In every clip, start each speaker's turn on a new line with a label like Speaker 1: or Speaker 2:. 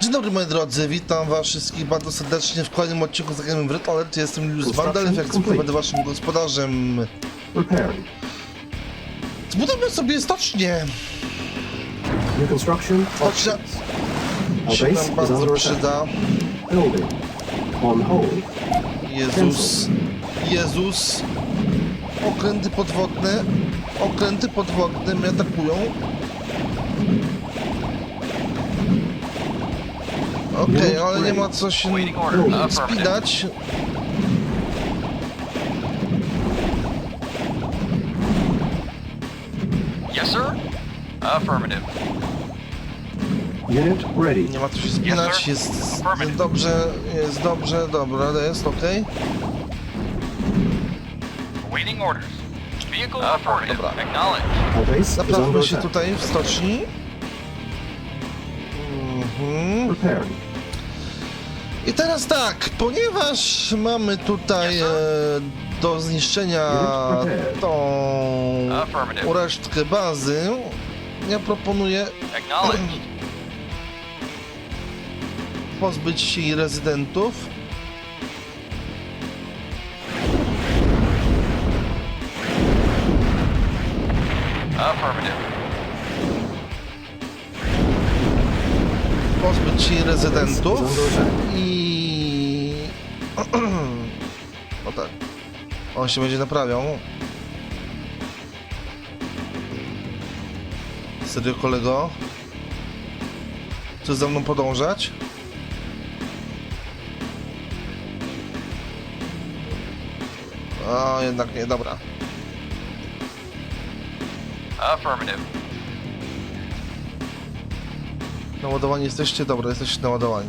Speaker 1: Dzień dobry moi drodzy, witam was wszystkich bardzo serdecznie w kolejnym odcinku Zagramy w Red Alert. Jestem Julius Wandel, jak zwykle będę waszym gospodarzem. Zbudujmy sobie stocznię. Stocznia się nam bardzo przyda. Jezus, Jezus. Okręty podwodne, okręty podwodne mnie atakują. Okej, ale nie ma co się spinać.
Speaker 2: Yes, sir. Affirmative.
Speaker 3: Unit ready.
Speaker 1: Nie ma co się spinać, jest, dobrze, jest dobrze, dobra, jest okej.
Speaker 2: Waiting orders. Vehicle affirmative.
Speaker 1: Dobra. Naprawmy się tutaj w stoczni. Mhm. I teraz tak, ponieważ mamy tutaj e, do zniszczenia tą
Speaker 2: Affirmative.
Speaker 1: resztkę bazy, ja proponuję
Speaker 2: Acknowledged.
Speaker 1: pozbyć się jej rezydentów.
Speaker 2: Affirmative.
Speaker 1: Pozbyć się rezydentów i... O tak. On się będzie naprawiał. Serio kolego? Chcesz za mną podążać? A jednak nie, dobra.
Speaker 2: Affirmative.
Speaker 1: Naładowani jesteście? Dobra, jesteście naładowani.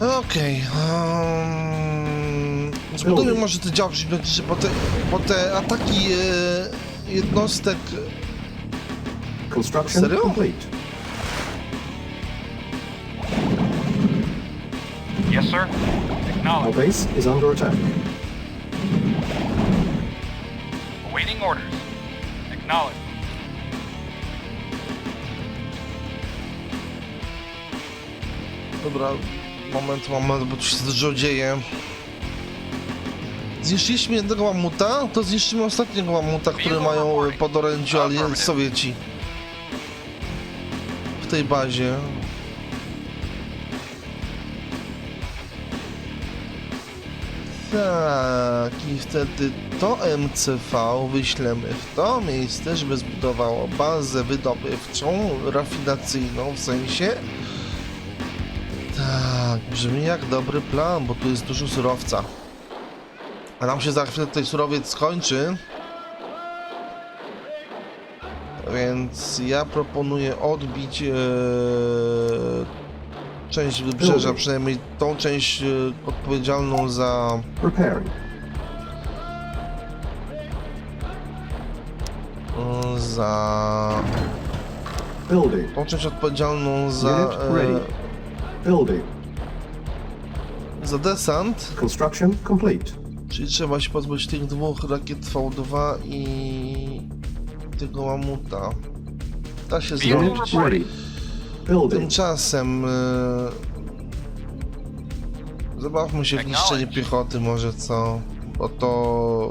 Speaker 1: Okej. Um, zbudujmy może te działki bo te, bo te ataki e, jednostek...
Speaker 3: Construction
Speaker 1: Serio?
Speaker 3: complete.
Speaker 2: Yes, sir.
Speaker 3: Our
Speaker 2: Acknowledged.
Speaker 3: base is under attack.
Speaker 2: Waiting orders. Acknowledged.
Speaker 1: Dobra, moment, moment, bo tu się dużo dzieje. Zniszczyliśmy jednego mamuta, to zniszczymy ostatniego mamuta, który mają pod orędziu ali- Sowieci. W tej bazie. Tak, i wtedy to MCV wyślemy w to miejsce, żeby zbudowało bazę wydobywczą, rafinacyjną w sensie. Tak, brzmi jak dobry plan, bo tu jest dużo surowca. A nam się za chwilę tutaj surowiec skończy. Więc ja proponuję odbić e, część wybrzeża, przynajmniej tą część e, odpowiedzialną za
Speaker 3: Repairing.
Speaker 1: e, za
Speaker 3: Building.
Speaker 1: tą część odpowiedzialną za e,
Speaker 3: Building.
Speaker 1: Za desant.
Speaker 3: Construction complete.
Speaker 1: Czyli trzeba się pozbyć tych dwóch rakiet V2 i tego mamuta. Da się zrobić. Tymczasem... Yy... Zabawmy się w niszczenie piechoty może co, bo to...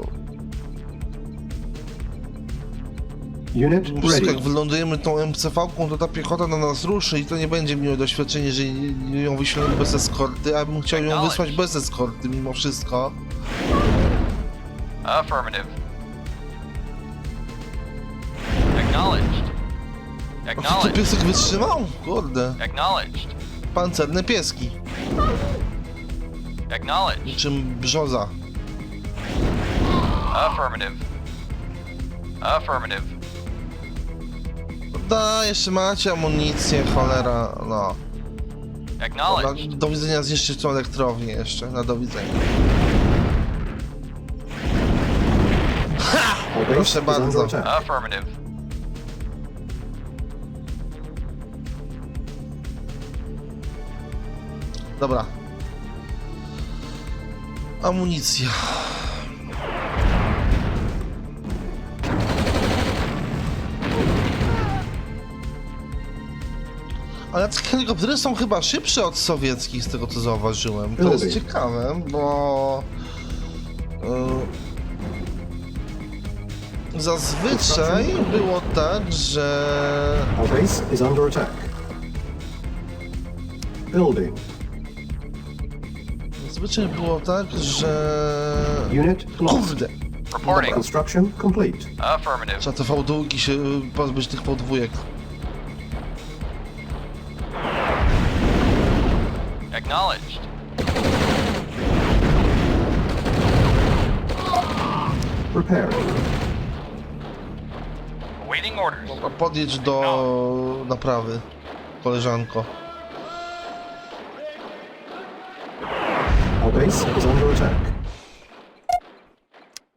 Speaker 3: Unit
Speaker 1: Wszystko jak
Speaker 3: ready.
Speaker 1: wylądujemy tą MCV-ką, to ta piechota na nas ruszy i to nie będzie miłe doświadczenie, jeżeli ją wyślemy bez eskorty, a bym chciał ją wysłać bez eskorty mimo wszystko.
Speaker 2: Affirmative. Acknowledged.
Speaker 1: A czy
Speaker 2: Acknowledged.
Speaker 1: piesek wytrzymał? Kurde.
Speaker 2: Acknowledged.
Speaker 1: Pancerne pieski.
Speaker 2: Acknowledged.
Speaker 1: Niczym brzoza.
Speaker 2: Affirmative. Affirmative.
Speaker 1: Da, jeszcze macie amunicję, cholera, no. Dobra,
Speaker 2: Acknowledged.
Speaker 1: do widzenia zniszczyć tą elektrownię jeszcze, na do widzenia. Proszę bardzo.
Speaker 2: Affirmative.
Speaker 1: Dobra. Amunicja. Ale te helikoptery są chyba szybsze od sowieckich, z tego co zauważyłem. To jest
Speaker 3: Building.
Speaker 1: ciekawe, bo... y, Zazwyczaj było tak, że
Speaker 3: Our base is under attack. Building.
Speaker 1: Zazwyczaj było tak, że...
Speaker 3: Unit lost.
Speaker 1: Kurde!
Speaker 2: Reporting.
Speaker 3: Construction complete.
Speaker 2: Affirmative.
Speaker 1: Trzeba te V2 się pozbyć tych V2.
Speaker 2: Acknowledged.
Speaker 3: Repairing.
Speaker 2: Awaiting orders.
Speaker 1: Podjedź do naprawy, koleżanko.
Speaker 3: Our base is under attack.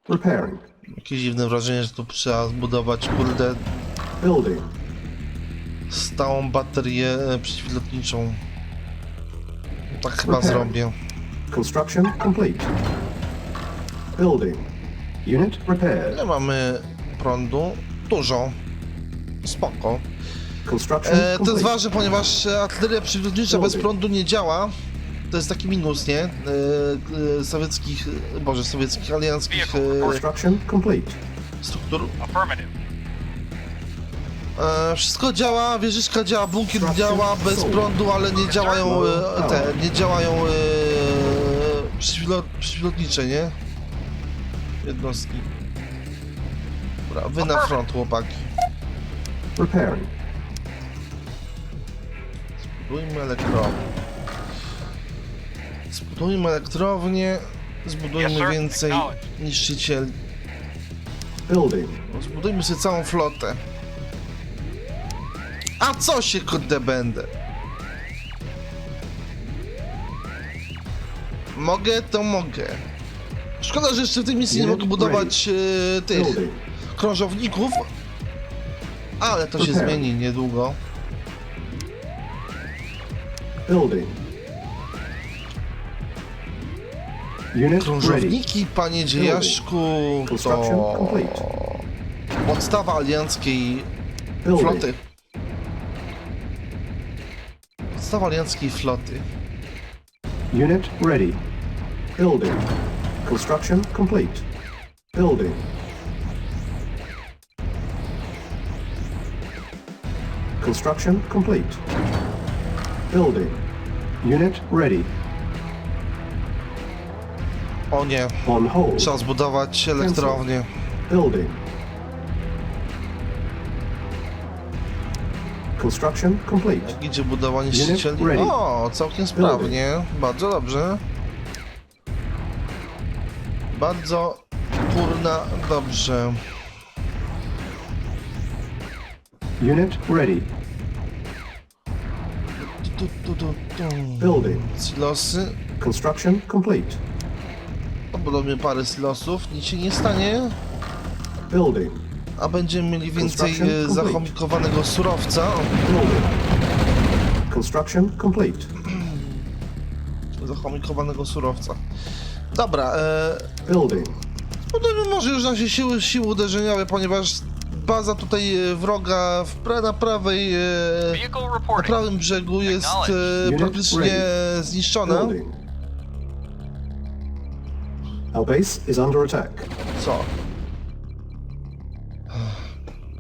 Speaker 3: Repairing.
Speaker 1: Jakieś dziwne wrażenie, że tu trzeba zbudować, kurde,
Speaker 3: Building.
Speaker 1: stałą baterię e, przeciwlotniczą. Tak chyba
Speaker 3: Repair.
Speaker 1: zrobię.
Speaker 3: Construction complete. Building. Unit repaired.
Speaker 1: Nie mamy prądu. Dużo. Spoko.
Speaker 3: Construction
Speaker 1: E, to jest
Speaker 3: complete.
Speaker 1: ważne, ponieważ e, artyleria przeciwlotnicza bez prądu nie działa. To jest taki minus, nie? E, e, sowieckich, e, boże, sowieckich, alianckich e,
Speaker 3: Construction complete.
Speaker 1: struktur.
Speaker 2: Affirmative.
Speaker 1: E, wszystko działa, wieżyczka działa, bunkier działa bez prądu, ale nie działają e, te, nie działają e, przeciwlot, przeciwlotnicze, nie? Jednostki. Dobra, wy na front, chłopaki.
Speaker 3: Repairing.
Speaker 1: Zbudujmy elektrownię. Zbudujmy elektrownię, zbudujmy
Speaker 2: sir.
Speaker 1: więcej
Speaker 2: Acknowledged.
Speaker 1: niszczycieli.
Speaker 3: Building.
Speaker 1: Zbudujmy sobie całą flotę. A co się kurde będę? Mogę, to mogę. Szkoda, że jeszcze w tej misji nie mogę budować e, tych krążowników, ale to się zmieni niedługo.
Speaker 3: Building. Unit ready.
Speaker 1: Krążowniki, panie dziejaszku,
Speaker 3: Construction
Speaker 1: to
Speaker 3: complete.
Speaker 1: podstawa alianckiej
Speaker 3: Building.
Speaker 1: Floty. Podstawa alianckiej floty.
Speaker 3: Unit ready. Building. Construction complete. Building. Construction complete. Building. Unit ready.
Speaker 1: O nie,
Speaker 3: On hold.
Speaker 1: trzeba zbudować elektrownię.
Speaker 3: Building. Construction complete.
Speaker 1: Jak idzie budowanie niszczycieli?
Speaker 3: ready.
Speaker 1: O, całkiem sprawnie. Bardzo dobrze. Bardzo kurna dobrze.
Speaker 3: Unit ready.
Speaker 1: Tu, tu, tu, tu.
Speaker 3: Building.
Speaker 1: Silosy.
Speaker 3: Construction complete.
Speaker 1: Pobudujmy parę silosów, nic się nie stanie.
Speaker 3: Building.
Speaker 1: A będziemy mieli więcej e, zachomikowanego surowca.
Speaker 3: Construction complete.
Speaker 1: Zachomikowanego surowca. Dobra, e,
Speaker 3: Building.
Speaker 1: budujmy może już nasze siły, siły uderzeniowe, ponieważ baza tutaj e, wroga w pra, na prawej e,
Speaker 2: Vehicle
Speaker 1: na
Speaker 2: reporting.
Speaker 1: prawym brzegu jest e,
Speaker 3: Unit
Speaker 1: praktycznie zniszczona.
Speaker 3: Building. Our base is under attack.
Speaker 1: Co?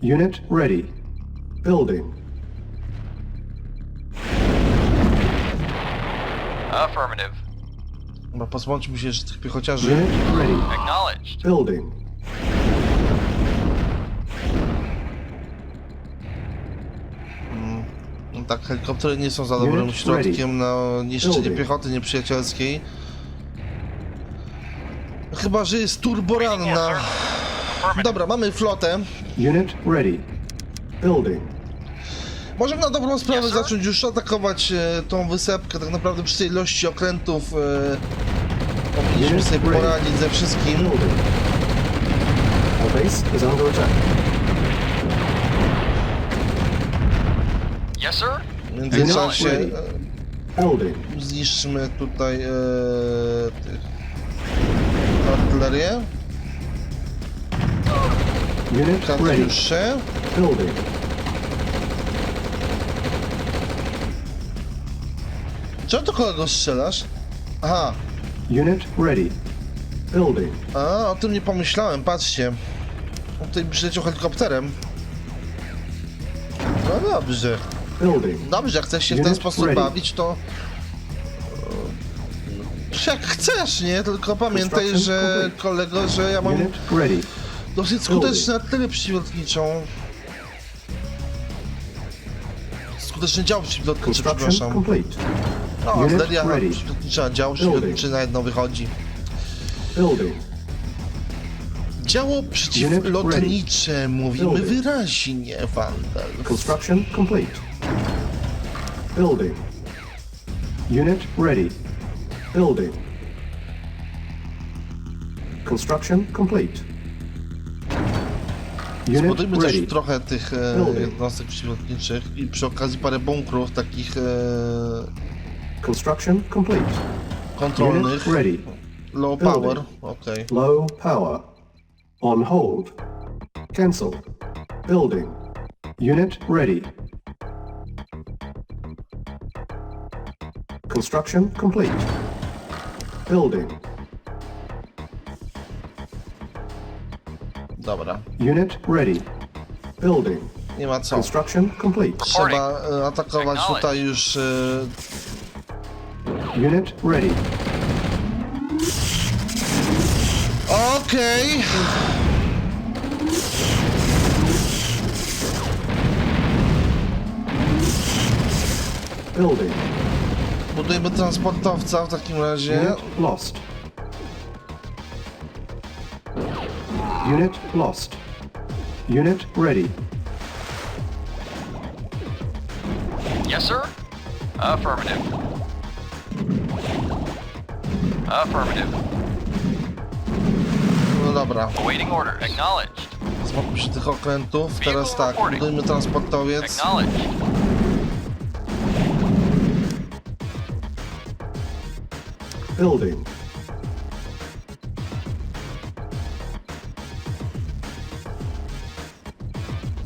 Speaker 3: Unit ready. Building.
Speaker 2: Affirmative.
Speaker 1: Chyba pozbądźmy się jeszcze tych piechociarzy.
Speaker 3: Unit ready.
Speaker 2: Acknowledged.
Speaker 3: Building.
Speaker 1: No tak, helikoptery nie są za dobrym środkiem na niszczenie
Speaker 3: Building.
Speaker 1: piechoty nieprzyjacielskiej. Chyba, że jest turboranna. Dobra, mamy flotę.
Speaker 3: Unit ready. Building.
Speaker 1: Możemy na dobrą sprawę
Speaker 2: Yes, sir.
Speaker 1: zacząć już atakować e, tą wysepkę. Tak naprawdę przy tej ilości okrętów e, powinniśmy
Speaker 3: Unit
Speaker 1: sobie
Speaker 3: ready.
Speaker 1: poradzić ze wszystkim.
Speaker 3: Building. Our base is under attack.
Speaker 2: Yes, sir.
Speaker 1: W międzyczasie e,
Speaker 3: Building.
Speaker 1: zniszczymy tutaj e, tych artylerię.
Speaker 3: Unit ready. Building.
Speaker 1: Czemu do kogo strzelasz? Aha,
Speaker 3: Unit ready. Building.
Speaker 1: a o tym nie pomyślałem, patrzcie. On tutaj przyleciał helikopterem. No dobrze.
Speaker 3: Building.
Speaker 1: Dobrze, jak chcesz się w ten
Speaker 3: Unit
Speaker 1: sposób
Speaker 3: ready.
Speaker 1: bawić, to... e, Jak chcesz, nie? Tylko pamiętaj, że kolego, że ja mam
Speaker 3: Unit ready.
Speaker 1: Dosyć skuteczną artylerię przeciwlotniczą. Skuteczny dział przeciwlotniczy,
Speaker 3: Construction
Speaker 1: przepraszam.
Speaker 3: complete.
Speaker 1: No,
Speaker 3: Unit
Speaker 1: artyleria
Speaker 3: ready.
Speaker 1: przeciwlotnicza, dział przeciwlotniczy na jedno wychodzi.
Speaker 3: Building.
Speaker 1: Działo przeciwlotnicze, mówimy
Speaker 3: Building.
Speaker 1: wyraźnie, Wandel.
Speaker 3: Construction complete. Building. Unit ready. Building. Construction complete.
Speaker 1: Zbudujmy też trochę tych e,
Speaker 3: Building.
Speaker 1: jednostek przeciwlotniczych i przy okazji parę bunkrów takich e,
Speaker 3: Construction complete.
Speaker 1: kontrolnych.
Speaker 3: Unit ready.
Speaker 1: Low power, okej.
Speaker 3: Low power. On hold. Cancel. Building. Unit ready. Construction complete. Building.
Speaker 1: Dobra,
Speaker 3: Unit ready. Building.
Speaker 1: nie ma co.
Speaker 3: Construction complete.
Speaker 1: Trzeba e, atakować tutaj już... E,
Speaker 3: Unit ready.
Speaker 1: Okej.
Speaker 3: Building.
Speaker 1: Budujmy transportowca w takim razie.
Speaker 3: Unit lost. Unit lost. Unit ready.
Speaker 2: Yes, sir? Affirmative. Affirmative.
Speaker 1: No dobra,
Speaker 2: Awaiting orders. Acknowledged.
Speaker 1: spokój się tych okrętów. Teraz tak, budujmy transportowiec.
Speaker 2: Acknowledged.
Speaker 3: Building.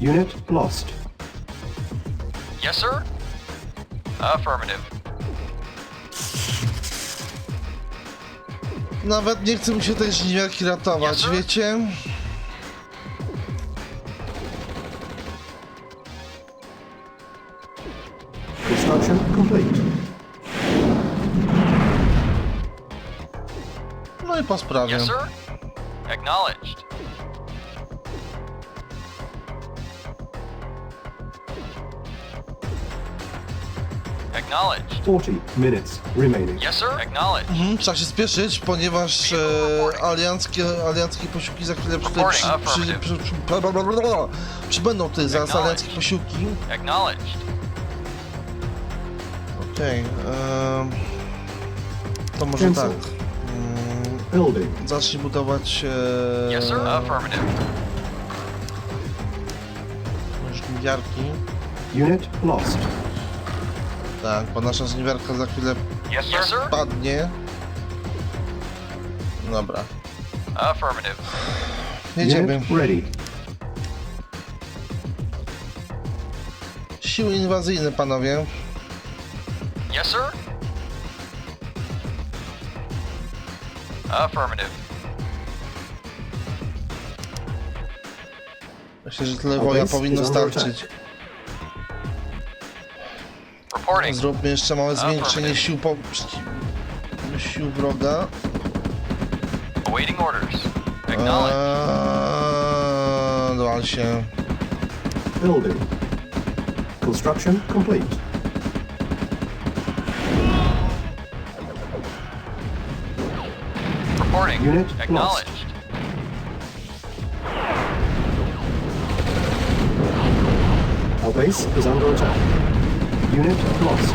Speaker 3: Unit lost.
Speaker 2: Yes, sir? Affirmative.
Speaker 1: Nawet nie chcę mi się tej żniwiarki ratować,
Speaker 2: Yes, sir.
Speaker 1: wiecie?
Speaker 3: Construction complete.
Speaker 1: No i po sprawie.
Speaker 2: Yes, sir? Acknowledged. Acknowledged.
Speaker 3: 40 minutes remaining.
Speaker 2: Yes, sir? Acknowledged.
Speaker 1: Mhm, trzeba się spieszyć, ponieważ e, alianckie, alianckie posiłki za chwilę przy, przy, przy, przy, przy, bla, bla, bla, bla, bla. przybędą tutaj zaraz alianckie posiłki.
Speaker 2: Acknowledged.
Speaker 1: Okej, em, to może
Speaker 3: Cancel.
Speaker 1: tak. Mm,
Speaker 3: Building.
Speaker 1: zacznij budować e,
Speaker 2: Yes, sir? Affirmative.
Speaker 1: żniwiarki.
Speaker 3: Unit lost.
Speaker 1: Tak, bo nasza żniwiarka za chwilę
Speaker 2: Yes, sir?
Speaker 1: Padnie. Dobra,
Speaker 2: Affirmative.
Speaker 1: jedziemy.
Speaker 3: Unit ready.
Speaker 1: Siły inwazyjne, panowie.
Speaker 2: Yes, sir? Affirmative.
Speaker 1: Myślę, że tyle woja powinno starczyć. Zróbmy jeszcze małe zwiększenie sił, po... sił wroga.
Speaker 2: Awaiting orders.
Speaker 1: Eee, Dwal się.
Speaker 3: Building. Construction complete.
Speaker 2: Reporting.
Speaker 3: Unit lost.
Speaker 2: Acknowledged.
Speaker 3: Our base is under attack. Unit lost.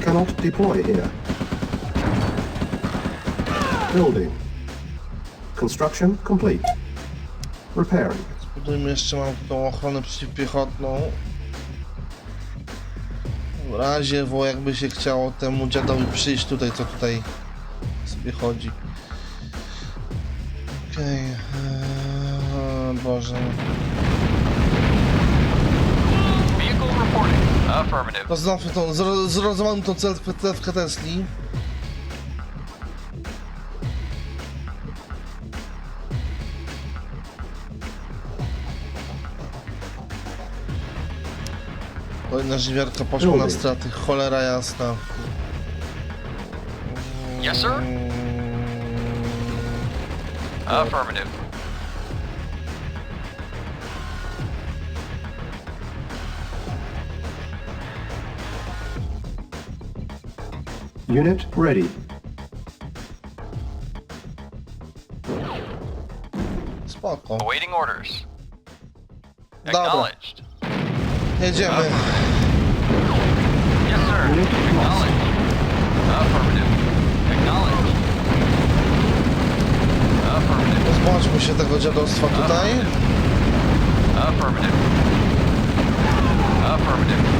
Speaker 3: Cannot deploy here. Building. Construction complete. Repairing.
Speaker 1: Budujmy jeszcze mam tą ochronę przeciwpiechotną. W razie, wo jakby się chciało temu dziadowi przyjść tutaj, co tutaj sobie chodzi. Okej. eee, Boże.
Speaker 2: Vehicle Affirmative.
Speaker 1: Rozwiązamy tą, zro- zrozumiałem tą celkę Tesli. Kolejna żywierka poszła na straty, cholera jasna.
Speaker 2: Yes, sir. Affirmative.
Speaker 3: Unit ready.
Speaker 1: Spoko.
Speaker 2: Awaiting orders.
Speaker 1: Dobra.
Speaker 2: Acknowledged.
Speaker 1: Jedziemy.
Speaker 2: Yes, sir. Acknowledged. Affirmative. Acknowledged. Affirmative.
Speaker 1: Pozbądźmy się tego dziadostwa tutaj.
Speaker 2: Affirmative. Affirmative. Affirmative.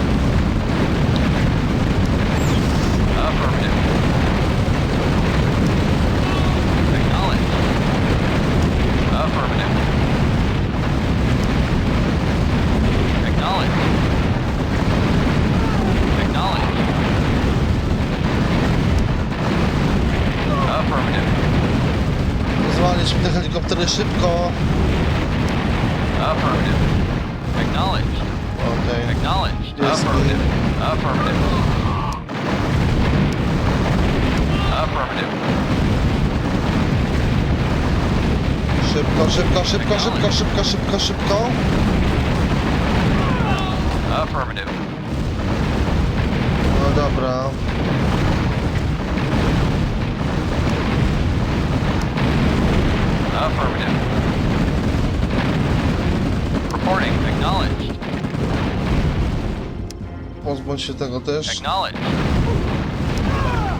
Speaker 1: Helikoptery szybko.
Speaker 2: Affirmative. Acknowledged.
Speaker 1: Okej.
Speaker 2: Acknowledged. Affirmative. Affirmative. Affirmative.
Speaker 1: Szybko, szybko, szybko, szybko, szybko, szybko, szybko.
Speaker 2: Affirmative.
Speaker 1: No dobra. Pozbądź się tego też.
Speaker 2: Acknowledged.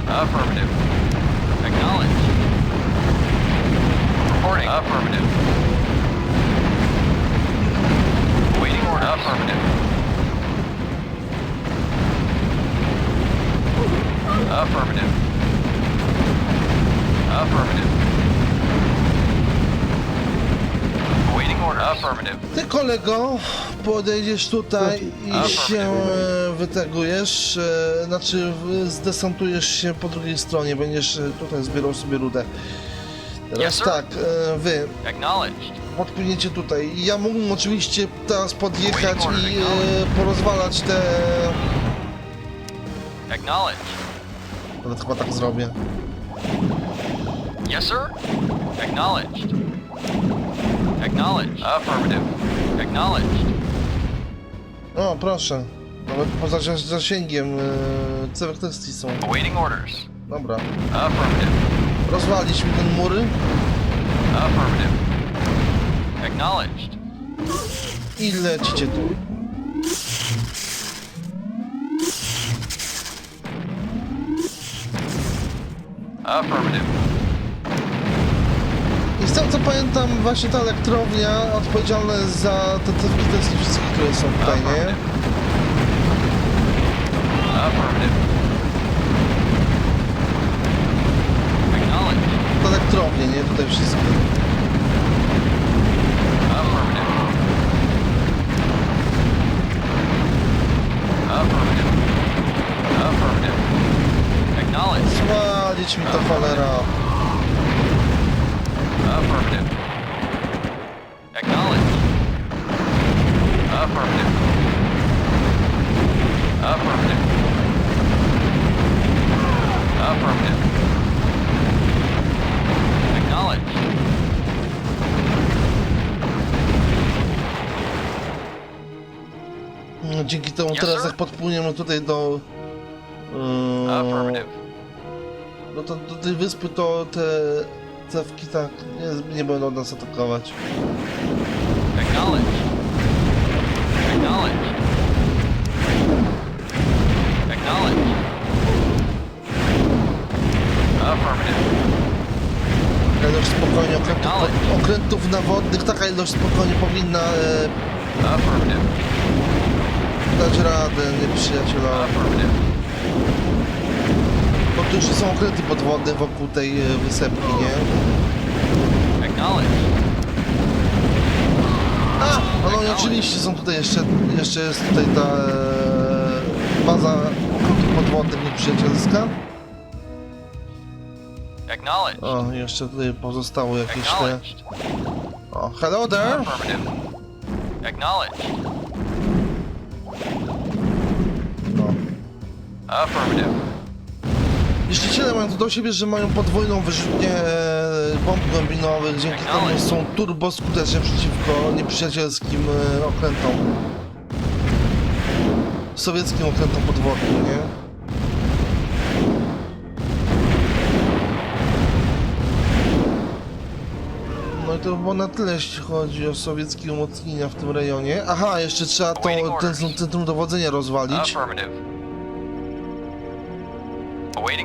Speaker 2: Affirmative. Acknowledged. Reporting. Affirmative. Waiting order. Affirmative. Affirmative. Affirmative.
Speaker 1: Ty kolego podejdziesz tutaj i się e, wytegujesz, e, znaczy zdesantujesz się po drugiej stronie, będziesz e, tutaj zbierał sobie rudę. Teraz
Speaker 2: Yes,
Speaker 1: tak, wy
Speaker 2: Acknowledged.
Speaker 1: podpłyniecie tutaj. Ja mógłbym oczywiście teraz podjechać i porozwalać te...
Speaker 2: Acknowledged.
Speaker 1: Nawet chyba tak zrobię.
Speaker 2: Yes, sir. Acknowledged. Acknowledged. Affirmative. Acknowledged.
Speaker 1: O, proszę. Nawet poza zas- zasięgiem e, cewek testii są.
Speaker 2: Awaiting orders.
Speaker 1: Dobra.
Speaker 2: Affirmative.
Speaker 1: Rozwaliśmy ten mury
Speaker 2: Affirmative. Acknowledged.
Speaker 1: i lecicie tu.
Speaker 2: Affirmative.
Speaker 1: Z tego co pamiętam, właśnie ta elektrownia odpowiedzialna jest za te cewki testii wszystkie, które są tutaj, nie?
Speaker 2: Acknowledged.
Speaker 1: Te elektrownie, nie? Tutaj wszystkie.
Speaker 2: Affirmative. Affirmative. Affirmative. Acknowledged.
Speaker 1: Mi to cholera.
Speaker 2: Affirmative. Acknowledged. Affirmative. Affirmative. Affirmative. Acknowledged.
Speaker 1: No, Dzięki temu
Speaker 2: Yes,
Speaker 1: teraz
Speaker 2: sir.
Speaker 1: jak podpłyniemy tutaj do... Yy,
Speaker 2: Affirmative.
Speaker 1: do, do, do tej wyspy, to te cewki tak nie, nie będą nas atakować.
Speaker 2: Acknowledged. Acknowledged. Acknowledged. Affirmative.
Speaker 1: Taka ilość spokojnie okrętów, okrętów nawodnych, taka ilość spokojnie powinna e,
Speaker 2: Affirmative.
Speaker 1: dać radę nieprzyjacielowi.
Speaker 2: Affirmative.
Speaker 1: Bo tu już są okręty podwodne wokół tej e, wysepki, nie?
Speaker 2: Acknowledged.
Speaker 1: A! No, no i oczywiście są tutaj jeszcze, jeszcze jest tutaj ta... E, baza podwodnych nieprzyjacielska.
Speaker 2: Acknowledged.
Speaker 1: O, jeszcze tutaj pozostało jakieś te... O, hello there! No.
Speaker 2: Affirmative.
Speaker 1: Niszczyciele mają to do siebie, że mają podwójną wyrzutnię e, bomb głębinowych, dzięki temu są turbo skuteczne przeciwko nieprzyjacielskim e, okrętom. Sowieckim okrętom podwodnym, nie? No i to było na tyle, jeśli chodzi o sowieckie umocnienia w tym rejonie. Aha, jeszcze trzeba to, ten centrum dowodzenia rozwalić.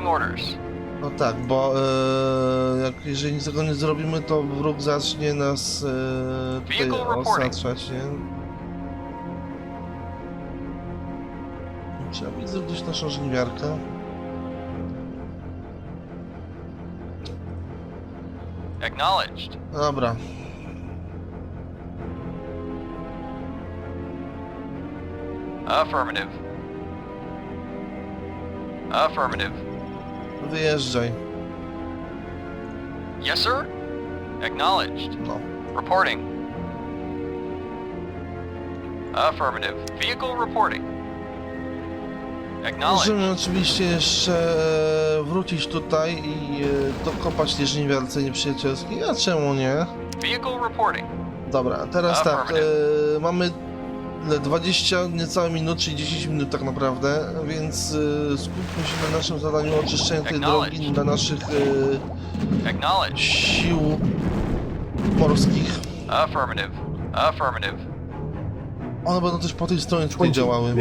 Speaker 2: Awaiting orders.
Speaker 1: No tak, bo e, jak jeżeli tego nie zrobimy, to wróg zacznie nas e, tutaj
Speaker 2: Vehicle reporting.
Speaker 1: osaczać, nie? Trzeba mi zrobić naszą żniwiarkę.
Speaker 2: Acknowledged.
Speaker 1: Dobra.
Speaker 2: Affirmative. Affirmative.
Speaker 1: Wyjeżdżaj.
Speaker 2: Yes, sir. Acknowledged.
Speaker 1: No.
Speaker 2: Reporting. Affirmative. Vehicle reporting. Acknowledged.
Speaker 1: Możemy oczywiście jeszcze wrócić tutaj i e, dokopać tej żniwiarce nieprzyjacielskiej, a czemu nie?
Speaker 2: Vehicle reporting.
Speaker 1: Dobra, teraz tak, e, mamy ile, 20 niecałe minut, czyli 10 minut tak naprawdę, więc e, skupmy się na naszym zadaniu oczyszczenia tej drogi dla naszych
Speaker 2: Acknowledged.
Speaker 1: sił morskich.
Speaker 2: Affirmative. Affirmative.
Speaker 1: One będą też po tej stronie tutaj
Speaker 3: 20
Speaker 1: działały.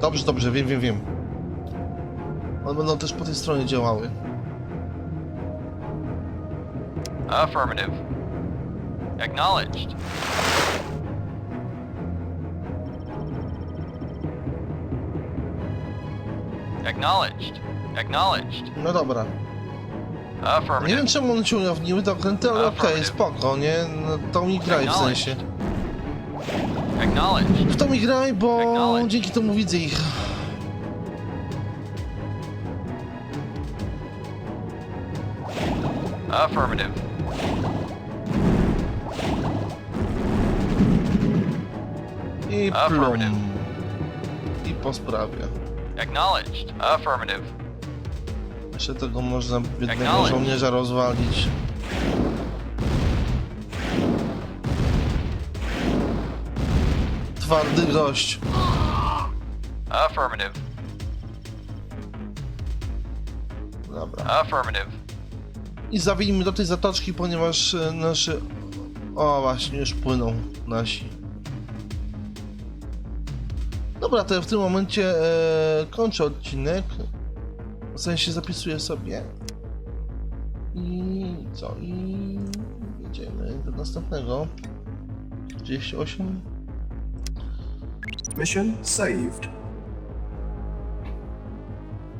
Speaker 1: Dobrze, dobrze, wiem, wiem, wiem. One będą też po tej stronie działały.
Speaker 2: Affirmative. Acknowledged. Acknowledged. Acknowledged.
Speaker 1: No dobra. Nie wiem czemu one się ujawniły te okręty, ale okej,
Speaker 2: Affirmative.
Speaker 1: spoko, nie? No, to mi graj w sensie.
Speaker 2: Acknowledged.
Speaker 1: W to mi graj, bo
Speaker 2: Acknowledge.
Speaker 1: dzięki temu widzę ich.
Speaker 2: Affirmative.
Speaker 1: I plum.
Speaker 2: Affirmative.
Speaker 1: I po sprawie.
Speaker 2: Acknowledged. Affirmative.
Speaker 1: Jeszcze tego można jednego żołnierza rozwalić. Twardy gość.
Speaker 2: Affirmative.
Speaker 1: Dobra.
Speaker 2: Affirmative.
Speaker 1: I zawijmy do tej zatoczki, ponieważ e, nasze... O, właśnie, już płyną nasi. Dobra, to ja w tym momencie e, kończę odcinek. W sensie zapisuję sobie. I co? I jedziemy do następnego. 38.
Speaker 3: Mission saved.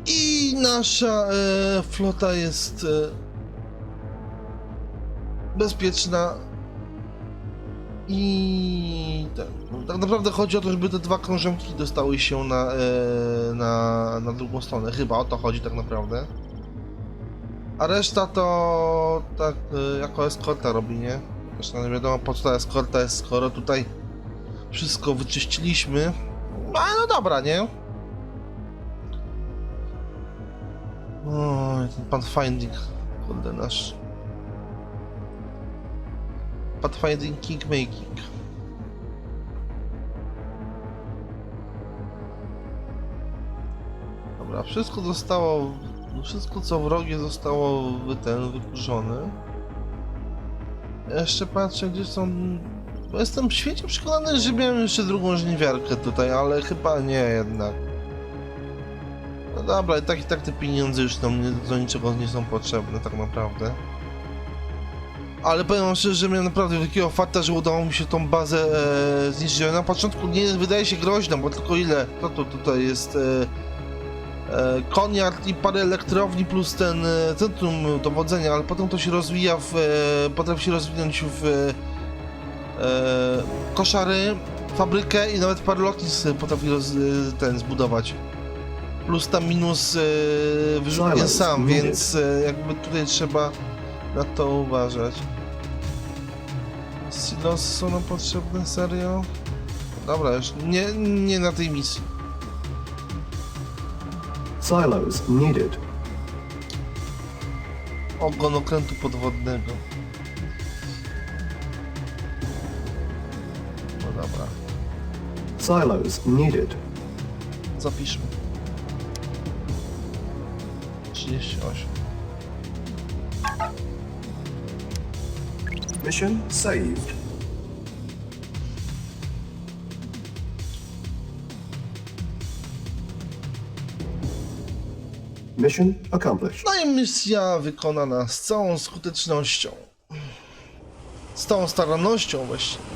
Speaker 1: I nasza e, flota jest e, bezpieczna. I tak, tak naprawdę chodzi o to, żeby te dwa krążonki dostały się na, e, na, na drugą stronę. Chyba o to chodzi tak naprawdę. A reszta to tak e, jako eskorta robi, nie? Zresztą nie wiadomo po co ta eskorta jest, skoro tutaj wszystko wyczyściliśmy. No, no dobra, nie? Oj, ten Pathfinding, kurde nasz. Pathfinding Kingmaking. Dobra, wszystko zostało, wszystko co wrogie zostało wy- ten, wykurzone. Jeszcze patrzę gdzie są... bo Jestem świecie przekonany, że miałem jeszcze drugą żniwiarkę tutaj, ale chyba nie jednak. No dobra, i tak i tak te pieniądze już nie, do niczego nie są potrzebne tak naprawdę. Ale powiem wam szczerze, że miałem naprawdę wielkiego farta, że udało mi się tą bazę e, zniszczyć. Ona Na początku nie wydaje się groźna, bo tylko ile? To, to tutaj jest e, e, koniak i parę elektrowni plus ten e, centrum dowodzenia, ale potem to się rozwija w, e, potrafi się rozwinąć w e, koszary, fabrykę i nawet parę lotnisk potrafi roz, y, ten zbudować. Plus tam minus yy, wyrzutnie
Speaker 3: Silence
Speaker 1: sam, więc y, jakby tutaj trzeba na to uważać. Silosy są nam potrzebne, serio? Dobra, już nie, nie na tej misji.
Speaker 3: Silos needed.
Speaker 1: Ogon okrętu podwodnego. No dobra,
Speaker 3: Silos needed.
Speaker 1: zapiszmy.
Speaker 3: Mission saved. Mission accomplished.
Speaker 1: No i misja wykonana z całą skutecznością. Z całą starannością właściwie.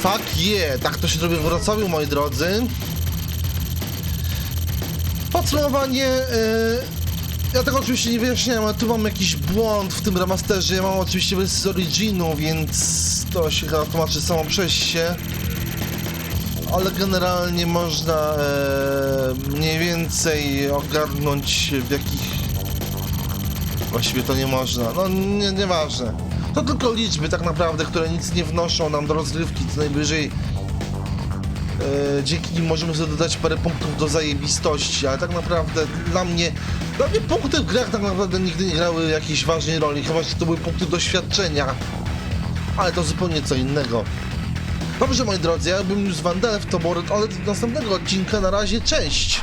Speaker 1: Fuck yeah! Tak to się robi w Wrocławiu, moi drodzy. Podsumowanie. Yy, ja tego oczywiście nie wyjaśniałem, ale tu mam jakiś błąd w tym remasterze. Ja mam oczywiście wersję z originu, więc to się chyba tłumaczy samo przez się. Ale generalnie można e, mniej więcej ogarnąć w jakich Właściwie to nie można. No nie, nieważne. To tylko liczby tak naprawdę, które nic nie wnoszą nam do rozgrywki. Co najwyżej e, dzięki nim możemy sobie dodać parę punktów do zajebistości, ale tak naprawdę dla mnie dla mnie punkty w grach tak naprawdę nigdy nie grały jakiejś ważnej roli, chyba że to były punkty doświadczenia. Ale to zupełnie co innego. Dobrze moi drodzy, ja bym już z Wandelf to ale do następnego odcinka na razie cześć!